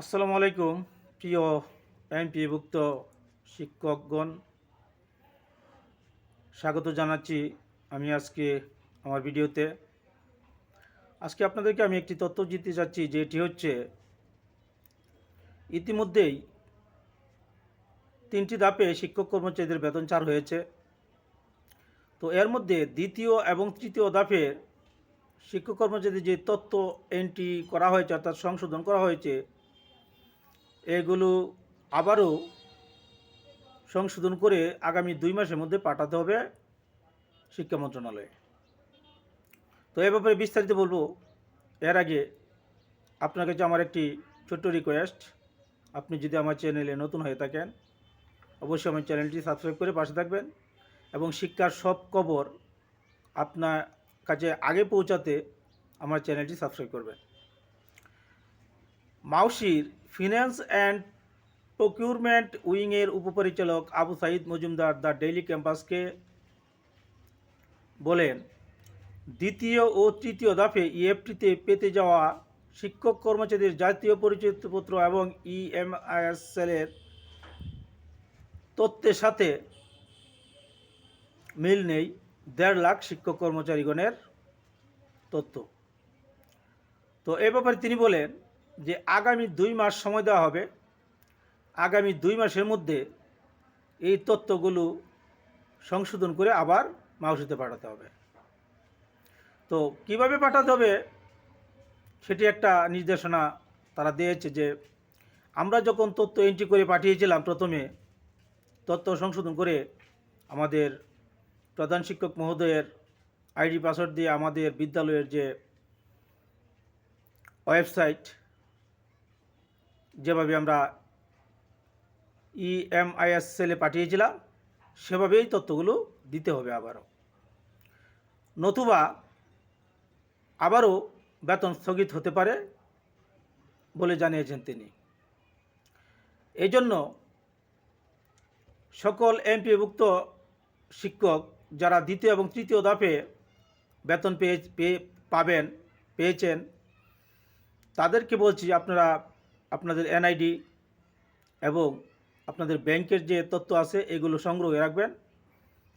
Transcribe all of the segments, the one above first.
আসসালামু আলাইকুম, প্রিয় এমপিভুক্ত শিক্ষকগণ। স্বাগত জানাচ্ছি আমি আজকে আমার ভিডিওতে। আজকে আপনাদেরকে আমি একটি তথ্য দিতে চাচ্ছি যে এটি হচ্ছে, ইতিমধ্যেই তিনটি ধাপে শিক্ষক কর্মচারীদের বেতন ছাড় হয়েছে। তো এর মধ্যে দ্বিতীয় এবং তৃতীয় ধাপে শিক্ষক কর্মচারীদের যে তথ্য এন্ট্রি করা হয়েছে, অর্থাৎ সংশোধন করা হয়েছে এগুলো আবারও সংশোধন করে আগামী দুই মাসের মধ্যে পাঠাতে হবে শিক্ষা মন্ত্রণালয়ে। তো এ ব্যাপারে বিস্তারিত বলব। এর আগে আপনার কাছে আমার একটি ছোট্ট রিকোয়েস্ট আপনি যদি আমার চ্যানেলে নতুন হয়ে থাকেন, অবশ্যই আমার চ্যানেলটি সাবস্ক্রাইব করে পাশে থাকবেন এবং শিক্ষার সব খবর আপনার কাছে আগে পৌঁছাতে আমার চ্যানেলটি সাবস্ক্রাইব করবেন। মাউসির ফিন্যান্স অ্যান্ড প্রকিউরমেন্ট উইংয়ের উপপরিচালক আবু সাইদ মজুমদার দ্য ডেইলি ক্যাম্পাসকে বলেন, দ্বিতীয় ও তৃতীয় দফে ইএফটিতে পেতে যাওয়া শিক্ষক কর্মচারীদের জাতীয় পরিচয়পত্র এবং ইএমআইএসএলের তথ্যের সাথে মিল নেই, দেড় লাখ শিক্ষক কর্মচারীগণের তথ্য। তো এ ব্যাপারে তিনি বলেন যে আগামী দুই মাস সময় দেওয়া হবে, আগামী দুই মাসের মধ্যে এই তথ্যগুলো সংশোধন করে আবার মাউসিতে পাঠাতে হবে। তো কীভাবে পাঠাতে হবে সেটি একটা নির্দেশনা তারা দিয়েছে যে আমরা যখন তথ্য এন্ট্রি করে পাঠিয়েছিলাম প্রথমে, তথ্য সংশোধন করে আমাদের প্রধান শিক্ষক মহোদয়ের আইডি পাসওয়ার্ড দিয়ে আমাদের বিদ্যালয়ের যে ওয়েবসাইট যেভাবে আমরা E ইএমআইএস সেলে পাঠিয়েছিলাম, সেভাবেই তথ্যগুলো দিতে হবে আবারও। নতুবা আবারও বেতন স্থগিত হতে পারে বলে জানিয়েছেন তিনি। এই জন্য সকল এমপিভুক্ত শিক্ষক যারা দ্বিতীয় এবং তৃতীয় ধাপে বেতন পেয়ে পেয়ে, পাবেন, পেয়েছেন, তাদেরকে বলছি আপনারা আপনাদের এনআইডি এবং আপনাদের ব্যাংকের যে তথ্য আছে, এগুলো সংগ্রহে রাখবেন।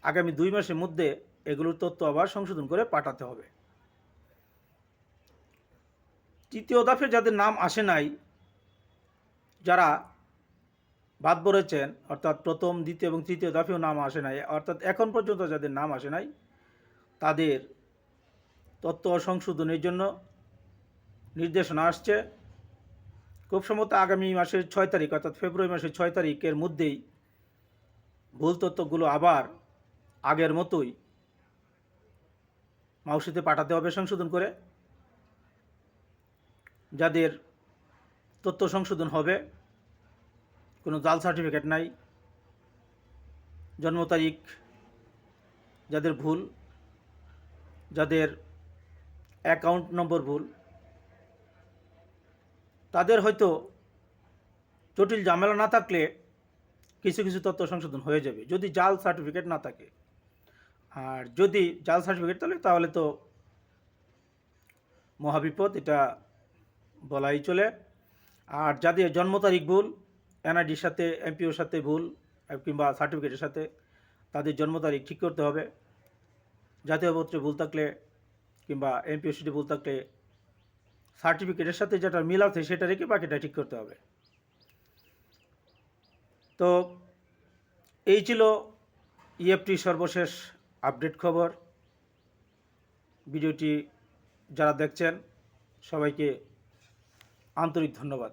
আগামী দুই মাসের মধ্যে এগুলোর তথ্য আবার সংশোধন করে পাঠাতে হবে। তৃতীয় দফে যাদের নাম আসে নাই, যারা বাদ পড়েছেন, অর্থাৎ প্রথম, দ্বিতীয় এবং তৃতীয় দফেও নাম আসে নাই, অর্থাৎ এখন পর্যন্ত যাদের নাম আসে নাই, তাদের তথ্য সংশোধনের জন্য নির্দেশনা আসছে। খুব সম্ভবত আগামী মাসের ছয় তারিখ, অর্থাৎ ফেব্রুয়ারি মাসের ছয় তারিখের মধ্যেই ভুল তথ্যগুলো আবার আগের মতোই মাউসিতে পাঠাতে হবে সংশোধন করে। যাদের তথ্য সংশোধন হবে, কোনো জাল সার্টিফিকেট নাই, জন্ম তারিখ, যাদের ভুল, যাদের অ্যাকাউন্ট নম্বর ভুল তাদের হয়তো জটিল ঝামেলা না থাকলে কিছু কিছু তথ্য সংশোধন হয়ে যাবে। যদি জাল সার্টিফিকেট না থাকে। আর যদি জাল সার্টিফিকেট তাহলে তাহলে তো মহাবিপদ, এটা বলাই চলে। আর যাদের জন্ম তারিখ ভুল এনআইডির সাথে এমপিওর সাথে ভুল, কিংবা সার্টিফিকেটের সাথে তাদের জন্ম তারিখ ঠিক করতে হবে। জাতীয় পত্রে ভুল থাকলে, কিংবা এমপিও সিটে ভুল থাকলে সার্টিফিকেটের সাথে যেটা মিল আছে সেটা রেখে বাকিটা ঠিক করতে হবে। তো এই ছিল ইএফটি সর্বশেষ আপডেট খবর। ভিডিওটি যারা দেখছেন, সবাইকে আন্তরিক ধন্যবাদ।